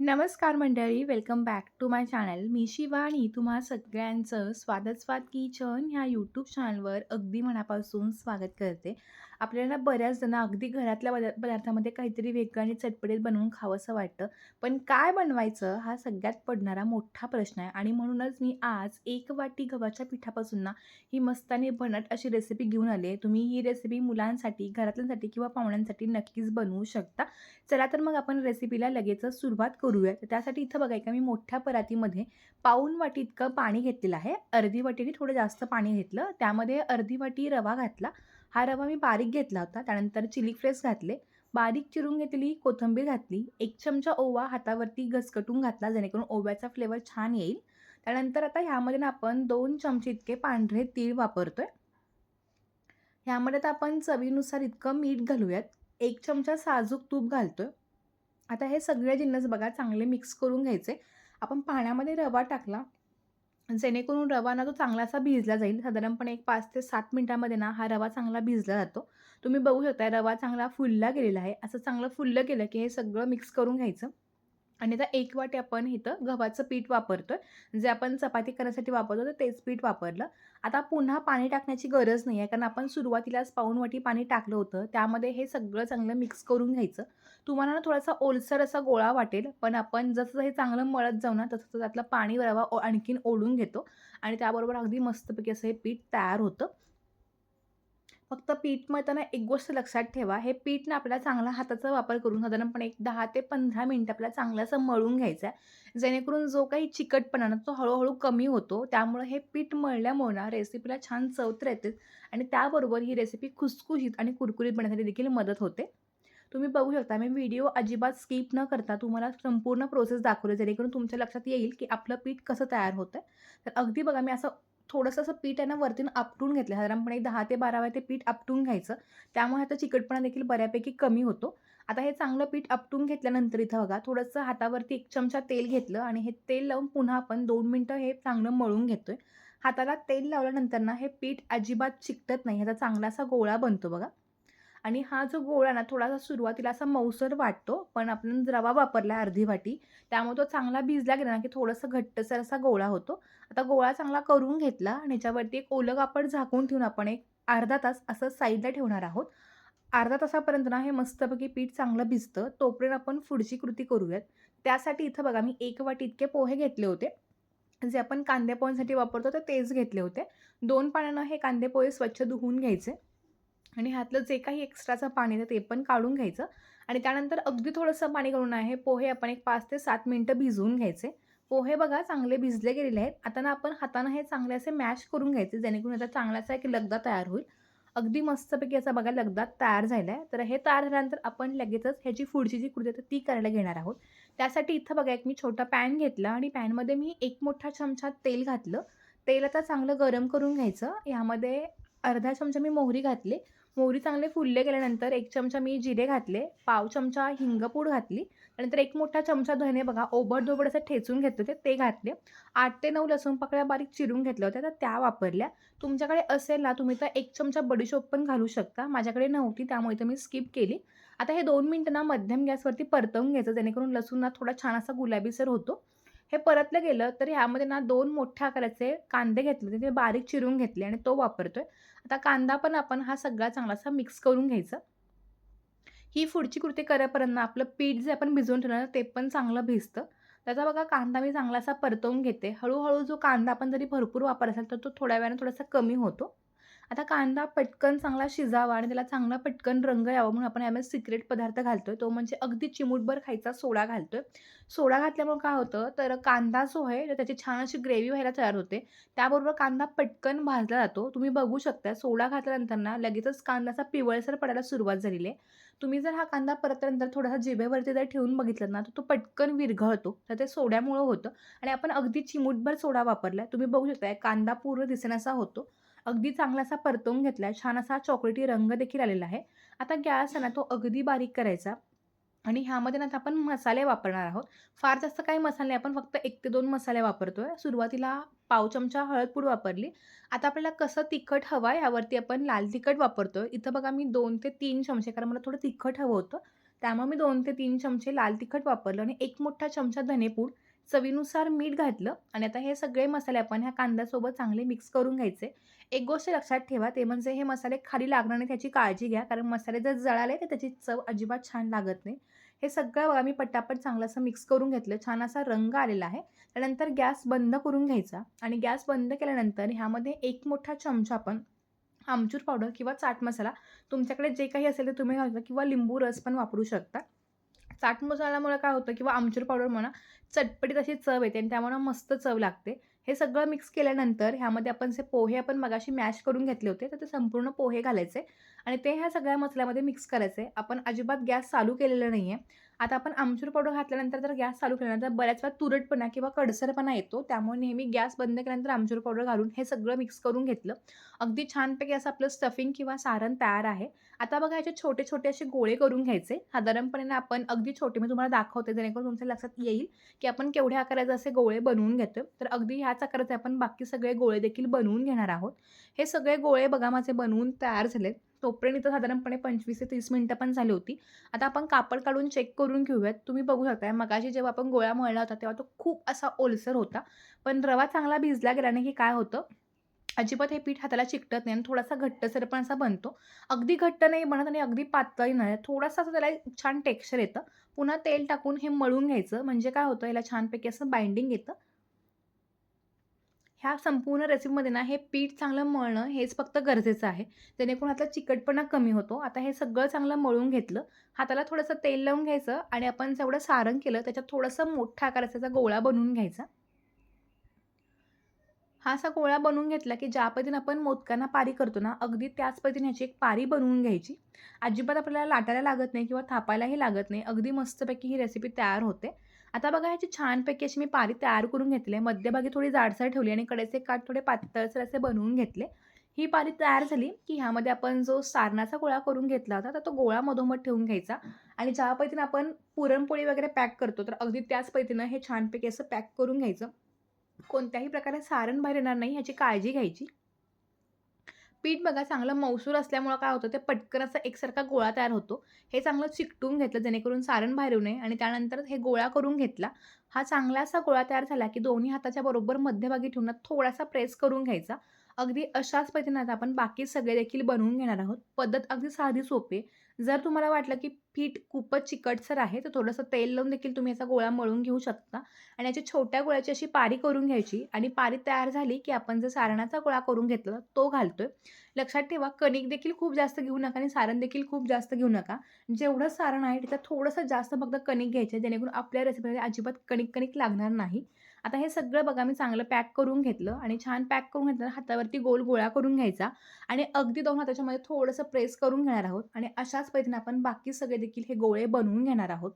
नमस्कार मंडळी, welcome back to my channel. मी शिवाणी तुम्हा सगळ्यांचं स्वागत स्वाद किचन ह्या यूट्यूब चॅनलवर अगदी मनापासून स्वागत करते. आपल्याला बऱ्याचजण अगदी घरातल्या पदा पदार्थामध्ये काहीतरी वेगळं आणि चटपटीत बनवून खावंसं वाटतं. पण काय बनवायचं हा सगळ्यात पडणारा मोठा प्रश्न आहे आणि म्हणूनच मी आज एक वाटी गव्हाच्या पिठापासून ना, ही मस्त आणि अशी रेसिपी घेऊन आली आहे. तुम्ही ही रेसिपी मुलांसाठी, घरातल्यांसाठी किंवा पाहुण्यांसाठी नक्कीच बनवू शकता. चला तर मग आपण रेसिपीला लगेचच सुरुवात करूया. तर त्यासाठी इथं बघा का मी मोठ्या परातीमध्ये पाऊण वाटी इतकं पाणी घेतलेलं आहे. अर्धी वाटीने थोडं जास्त पाणी घेतलं. त्यामध्ये अर्धी वाटी रवा घातला. हा रवा मी बारीक घेतला होता. त्यानंतर चिली फ्लेक्स घातले. बारीक चिरून घेतली कोथिंबीर घातली. एक चमचा ओवा हातावरती घसकटून घातला जेणेकरून ओव्याचा फ्लेवर छान येईल. त्यानंतर आता ह्यामध्ये ना आपण दोन चमचे इतके पांढरे तीळ वापरतोय. ह्यामध्ये आता आपण चवीनुसार इतकं मीठ घालूयात. एक चमचा साजूक तूप घालतोय. आता हे सगळे जिन्नस बघा चांगले मिक्स करून घ्यायचे. आपण पाण्यामध्ये रवा टाकला, जेणेकरून रवा ना तो चांगला असा भिजला जाईल. साधारणपणे एक पाच ते सात मिनटामध्ये ना हा रवा चांगला भिजला जातो. तुम्ही बघू शकता रवा चांगला फुलला गेलेला आहे. असं चांगलं फुललं गेलं की हे सगळं मिक्स करून घ्यायचं. आणि आता एक वाटी आपण इथं गव्हाचं पीठ वापरतोय. जे आपण चपाती करण्यासाठी वापरतो तर तेच पीठ वापरलं. आता पुन्हा पाणी टाकण्याची गरज नाही आहे कारण आपण सुरुवातीलाच पाऊण वाटी पाणी टाकलं होतं. त्यामध्ये हे सगळं चांगलं मिक्स करून घ्यायचं. तुम्हाला ना थोडासा ओलसर असा गोळा वाटेल, पण आपण जसं हे चांगलं मळत जाऊ ना, तसं त्यातलं पाणी रवा ओ आणखीन ओढून घेतो आणि त्याबरोबर अगदी मस्तपैकी असं हे पीठ तयार होतं. फक्त पीठ मळताना एक गोष्ट लक्षात ठेवा, हे पीठ ना आपल्याला चांगला हाताचा वापर करून साधारणपणे एक दहा ते पंधरा मिनटं आपल्याला चांगलं असं मळून घ्यायचं आहे. जेणेकरून जो काही चिकटपणा ना तो हळूहळू कमी होतो. त्यामुळे हे पीठ मळल्यामुळे ना रेसिपीला छान चव तर येतेच आणि त्याबरोबर ही रेसिपी खुसखुशीत आणि कुरकुरीत बनण्यासाठी देखील मदत होते. तुम्ही बघू शकता मी व्हिडिओ अजिबात स्किप न करता तुम्हाला संपूर्ण प्रोसेस दाखवले जेणेकरून तुमच्या लक्षात येईल की आपलं पीठ कसं तयार होतं तर अगदी बघा मी असं थोडंसं असं पीठ आहे ना वरतीनं आपटून घेतलं. साधारणपणे दहा ते 12 वेळा ते पीठ आपटून घ्यायचं. त्यामुळे आता चिकटपणा देखील बऱ्यापैकी कमी होतो. आता हे चांगलं पीठ आपटून घेतल्यानंतर इथं बघा थोडंसं हातावरती एक चमचा तेल घेतलं आणि हे तेल लावून पुन्हा आपण दोन मिनटं हे चांगलं मळून घेतोय. हाताला तेल लावल्यानंतर ना हे पीठ अजिबात चिकटत नाही. ह्याचा चांगला असा गोळा बनतो बघा. आणि हा जो गोळा ना थोडासा सुरुवातीला असा मऊसर वाटतो, पण आपण रवा वापरला अर्धी वाटी, त्यामुळे तो चांगला भिजला गेला ना, की थोडंसं घट्टसर असा गोळा होतो. आता गोळा चांगला करून घेतला आणि ह्याच्यावरती एक ओलं कापड झाकून ठेवून आपण एक अर्धा तास असं साईडला ठेवणार आहोत. अर्धा तासापर्यंत ना हे मस्तपैकी पीठ चांगलं भिजतं. तोपर्यंत आपण पुढची कृती करूयात. त्यासाठी इथं बघा मी एक वाटी इतके पोहे घेतले होते. जे आपण कांदे पोह्यांसाठी वापरतो तर तेच घेतले होते. दोन पाण्यानं हे कांदे पोहे स्वच्छ धुवून घ्यायचे. आणि ह्यातलं जे काही एक्स्ट्राचं पाणी आहे ते पण काढून घ्यायचं आणि त्यानंतर अगदी थोडंसं पाणी करून आहे पोहे आपण एक पाच ते सात मिनटं भिजवून घ्यायचे. पोहे बघा चांगले भिजले गेलेले आहेत. आता ना आपण हातानं हे चांगले असे मॅश करून घ्यायचे जेणेकरून याचा चांगला असा एक लगदा तयार होईल. अगदी मस्तपैकी याचा बघा लगदा तयार झाला आहे. तर हे तयार झाल्यानंतर आपण लगेचच ह्याची पुढची जी कृती आहे ती करायला घेणार आहोत. त्यासाठी इथं बघा एक मी छोटा पॅन घेतला आणि पॅनमध्ये मी एक मोठा चमचा तेल घातलं. तेल आता चांगलं गरम करून घ्यायचं. यामध्ये अर्धा चमचा मी मोहरी घातली. मोहरी चांगले फुलले गेल्यानंतर एक चमचा मी जिरे घातले, पाव चमचा हिंगपूड घातली, त्यानंतर एक मोठा चमचा धने बघा ओबड-धोबड असं ठेचून घेतले होते ते घातले. आठ ते नऊ लसूण पाकळ्या बारीक चिरून घेतल्या होत्या तर त्या वापरल्या. तुमच्याकडे असेल ना तुम्ही तर एक चमचा बडीशोप पण घालू शकता. माझ्याकडे नव्हती त्यामुळे तर मी स्किप केली. आता हे दोन मिनटं ना मध्यम गॅसवरती परतवून घ्यायचं जेणेकरून लसूण ना थोडा छान असा गुलाबीसर होतो. हे परतलं गेलं तर ह्यामध्ये ना दोन मोठ्या आकाराचे कांदे घेतले ते बारीक चिरून घेतले आणि तो वापरतोय. आता कांदा पण आपण हा सगळा चांगला असा मिक्स करून घ्यायचा. ही पुढची कृती करेपर्यंत आपलं पीठ जे आपण भिजवून ठेवलं ते पण चांगलं भिजतं. त्याचा बघा कांदा मी चांगला असा परतवून घेते. हळूहळू जो कांदा आपण जरी भरपूर वापर असेल तर तो थोड्या वेळाने थोडासा कमी होतो. आता कांदा पटकन चांगला शिजावा आणि त्याला चांगला पटकन रंग यावा म्हणून आपण यामध्ये सिक्रेट पदार्थ घालतोय. तो म्हणजे अगदी चिमूटभर खायचा सोडा घालतोय. सोडा घातल्यामुळे काय होतं तर कांदा जो आहे तर त्याची छान अशी ग्रेव्ही व्हायला तयार होते. त्याबरोबर कांदा पटकन भाजला जातो. तुम्ही बघू शकता सोडा घातल्यानंतर ना लगेचच कांद्याचा पिवळसर पडायला सुरुवात झालेली आहे. तुम्ही जर हा कांदा परतल्यानंतर थोडासा जिभेवरती जर ठेवून बघितलात ना तर तो पटकन विरघळतो. तर ते सोड्यामुळं होतं आणि आपण अगदी चिमूटभर सोडा वापरला तुम्ही बघू शकता कांदा पूर्ण दिसण्याचा होतो. अगदी चांगला असा परतवून घेतला छान असा चॉकलेटी रंग देखील आलेला आहे. आता गॅस आहे ना तो अगदी बारीक करायचा आणि ह्यामध्ये ना आपण मसाले वापरणार आहोत. फार जास्त काही मसाले नाही. आपण फक्त एक ते दोन मसाले वापरतोय. सुरुवातीला पाव चमचा हळदपूड वापरली. आता आपल्याला कसं तिखट हवं आहे यावरती आपण लाल तिखट वापरतोय. इथं बघा मी दोन ते तीन चमचे कारण मला थोडं तिखट हवं होतं. त्यामुळे मी दोन ते तीन चमचे लाल तिखट वापरलं आणि एक मोठा चमचा धनेपूड, चवीनुसार मीठ घातलं आणि आता हे सगळे मसाले आपण ह्या कांद्यासोबत चांगले मिक्स करून घ्यायचे. एक गोष्ट लक्षात ठेवा ते म्हणजे हे मसाले खाली लागणार नाहीत त्याची काळजी घ्या. कारण मसाले जर जळाले तर त्याची चव अजिबात छान लागत नाही. हे सगळं बघा मी पटापट चांगलं असं मिक्स करून घेतलं. छान असा रंग आलेला आहे. त्यानंतर गॅस बंद करून घ्यायचा आणि गॅस बंद केल्यानंतर ह्यामध्ये एक मोठा चमचा आपण आमचूर पावडर किंवा चाट मसाला तुमच्याकडे जे काही असेल ते तुम्ही घालता किंवा लिंबू रस पण वापरू शकता. चाट मसाल्यामुळे काय होतं किंवा आमचूर पावडर म्हणा, चटपटीत अशी चव येते आणि त्यामुळे मस्त चव लागते. हे सगळं मिक्स केल्यानंतर ह्यामध्ये आपण जे पोहे आपण मगाशी मॅश करून घेतले होते, तर ते संपूर्ण पोहे घालायचे आणि ते ह्या सगळ्या मसाल्यामध्ये मिक्स करायचे. आपण अजिबात गॅस चालू केलेला नाही आहे आता आपण आमचूर पावडर घातल्यानंतर जर गॅस चालू केल्यानंतर बऱ्याच वेळा तुरटपणा किंवा कडसरपणा येतो. त्यामुळे नेहमी गॅस बंद केल्यानंतर आमचूर पावडर घालून हे सगळं मिक्स करून घेतलं. अगदी छानपैकी असं आपलं स्टफिंग किंवा सारण तयार आहे. आता बघा ह्याचे छोटे-छोटे असे गोळे करून घ्यायचे. साधारणपणे आपण अगदी छोटे मी तुम्हाला दाखवते जेणेकरून तुमच्या लक्षात येईल, की आपण केवढ्या आकाराचे असे गोळे बनवून घेतो तर अगदी ह्याच आकाराचे आपण बाकी सगळे गोळे देखील बनवून घेणार आहोत. हे सगळे गोळे बघा माझे बनवून तयार झालेत. तोपर्यंत इथं साधारणपणे 25 ते तीस मिनटं पण झाली होती. आता आपण कापड काढून चेक करून घेऊयात. तुम्ही बघू शकता मगाशी जेव्हा आपण गोळा मळला होता तेव्हा तो खूप असा ओलसर होता. पण रवा चांगला भिजला गेल्याने की काय होतं, अजिबात हे पीठ हाताला चिकटत नाही आणि थोडासा घट्टसर पण असा बनतो. अगदी घट्ट नाही बनत आणि अगदी पातळही नाही. थोडासा असं त्याला एक छान टेक्स्चर येतं. पुन्हा तेल टाकून हे मळून घ्यायचं म्हणजे काय होतं ह्याला छानपैकी असं बाइंडिंग येतं. ह्या संपूर्ण रेसिपीमध्ये ना हे पीठ चांगलं मळणं हेच फक्त गरजेचं आहे. जेणेकरून ह्यातला चिकटपणा कमी होतो. आता हे सगळं चांगलं मळून घेतलं. हाताला थोडंसं तेल लावून घ्यायचं आणि आपण जेवढं सारण केलं त्याच्यात थोडंसं मोठा आकाराचा गोळा बनवून घ्यायचा. हा असा गोळा बनवून घेतला, की ज्या पद्धतीने आपण मोदकांना पारी करतो ना, अगदी त्याच पद्धतीने ह्याची एक पारी बनवून घ्यायची. अजिबात आपल्याला लाटायला लागत नाही किंवा थापायलाही लागत नाही. अगदी मस्तपैकी ही रेसिपी तयार होते. आता बघा ह्याची छानपैकी अशी मी पारी तयार करून घेतली आहे. मध्यभागी थोडी जाडसर ठेवली आणि कडेचे काठ थोडे पातळसर असे बनवून घेतले. ही पारी तयार झाली, की ह्यामध्ये आपण जो सारणाचा गोळा करून घेतला होता, तर तो गोळा मधोमध ठेवून घ्यायचा आणि ज्या पद्धतीने आपण पुरणपोळी वगैरे पॅक करतो, तर अगदी त्याच पद्धतीनं हे छानपैकी असं पॅक करून घ्यायचं. कोणत्याही प्रकारे सारण बाहेर येणार नाही ह्याची काळजी घ्यायची. पीठ बघा चांगलं मौसूर असल्यामुळं काय होतं, ते पटकन असा एकसारखा गोळा तयार होतो. हे चांगलं चिकटून घेतलं जेणेकरून सारण बाहेर येऊ नये आणि त्यानंतर हे गोळा करून घेतला. हा चांगला असा गोळा तयार झाला, की दोन्ही हाताच्या बरोबर मध्यभागी ठेवून थोडासा प्रेस करून घ्यायचा. अगदी अशाच पद्धतीनं आता आपण बाकी सगळे देखील बनवून घेणार आहोत. पद्धत अगदी साधी सोपी आहे. जर तुम्हाला वाटलं, की पीठ खूपच चिकटसर आहे, तर थोडंसं तेल लावून देखील तुम्ही याचा गोळा मळून घेऊ शकता आणि याची छोट्या गोळ्याची अशी पारी करून घ्यायची आणि पारी तयार झाली, की आपण जर सारणाचा गोळा करून घेतला तो घालतोय. लक्षात ठेवा कणिक देखील खूप जास्त घेऊ नका आणि सारण देखील खूप जास्त घेऊ नका. जेवढं सारण आहे त्याच्यात थोडंसं जास्त फक्त कणिक घ्यायचं जेणेकरून आपल्या रेसिपीमध्ये अजिबात कणिक-कणिक लागणार नाही. आता हे सगळं बघा मी चांगलं पॅक करून घेतलं आणि छान पॅक करून घेतलं हातावरती गोल गोळा करून घ्यायचा आणि अगदी दोन हाताच्यामध्ये थोडंसं प्रेस करून घेणार आहोत आणि अशाच पद्धतीने आपण बाकी सगळे देखील हे गोळे बनवून घेणार आहोत.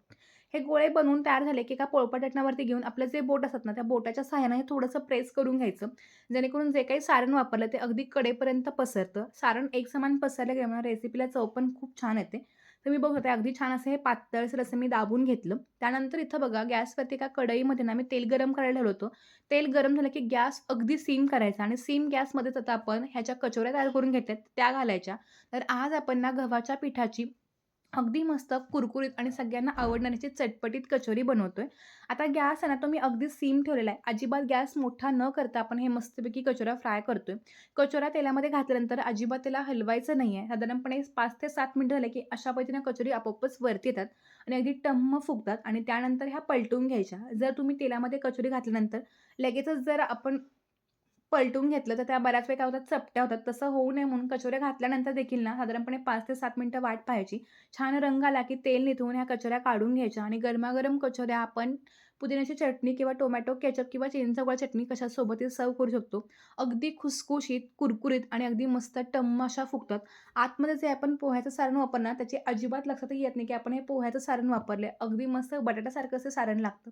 हे गोळे बनवून तयार झाले, की एका पोळपाट घेऊन आपलं जे बोट असतात ना, त्या बोटाच्या सहाय्याने हे थोडंसं प्रेस करून घ्यायचं. जेणेकरून जे काही सारण वापरलं ते अगदी कडेपर्यंत पसरतं. सारण एकसमान पसरलं गेल्यामुळे रेसिपीला चव पण खूप छान येते. तर मी बघू शकते अगदी छान असं हे पातळसर असं मी दाबून घेतलं. त्यानंतर इथं बघा गॅसवरती एका कढईमध्ये ना मी तेल गरम करायला ठेवलं होतं. तेल गरम झालं, की गॅस अगदी सीम करायचा आणि सीम गॅसमध्येच आता आपण ह्याच्या कचोऱ्या तयार करून घेतल्यात त्या घालायच्या. तर आज आपण ना गव्हाच्या पिठाची अगदी मस्त कुरकुरीत आणि सगळ्यांना आवडणाऱ्याची चटपटीत कचोरी बनवतोय. आता गॅस आहे ना तो मी अगदी सीम ठेवलेला आहे. अजिबात गॅस मोठा न करता आपण हे मस्तपैकी कचोरा फ्राय करतोय. कचोरा तेलामध्ये घातल्यानंतर अजिबात त्याला हलवायचं नाही आहे साधारणपणे पाच ते सात मिनटं झाले, की अशा पद्धतीने कचोरी आपोआपच वरती येतात आणि अगदी टम्म फुगतात आणि त्यानंतर ह्या पलटून घ्यायच्या. जर तुम्ही तेलामध्ये कचोरी घातल्यानंतर लगेचच जर आपण पलटून घेतलं, तर त्या बऱ्याच वेळा काय होतात चपट्या होतात. तसं होऊ नये म्हणून कचोऱ्या घातल्यानंतर देखील ना साधारणपणे पाच ते सात मिनिटं वाट पाहायची. छान रंग आला, की तेल निथवून ह्या कचोऱ्या काढून घ्यायच्या आणि गरमागरम कचोऱ्या आपण पुदिन्याची चटणी किंवा टोमॅटो केचप किंवा चिंचगोळा चटणी कशासोबतही सर्व करू शकतो. अगदी खुसखुशीत, कुरकुरीत आणि अगदी मस्त टम्म अशा फुगतात. आतमध्ये जे आपण पोह्याचं सारण वापरणार त्याची अजिबात लक्षातही येत नाही, की आपण हे पोह्याचं सारण वापरले अगदी मस्त बटाट्यासारखं असं सारण लागतं.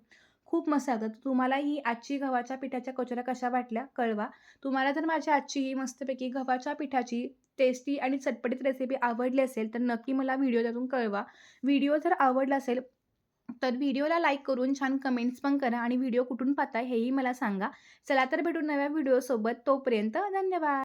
खूप मस्त लागतात तुम्हाला ही आजची गव्हाच्या पिठाच्या कचोऱ्या कशा वाटल्या कळवा. तुम्हाला जर माझी आजची ही मस्तपैकी गव्हाच्या पिठाची टेस्टी आणि चटपटीत रेसिपी आवडली असेल, तर नक्की मला व्हिडिओ त्यातून कळवा. व्हिडिओ जर आवडला असेल, तर व्हिडिओला लाईक करून छान कमेंट्स पण करा आणि व्हिडिओ कुठून पाहता हेही मला सांगा. चला तर भेटू नव्या व्हिडिओसोबत. तोपर्यंत धन्यवाद.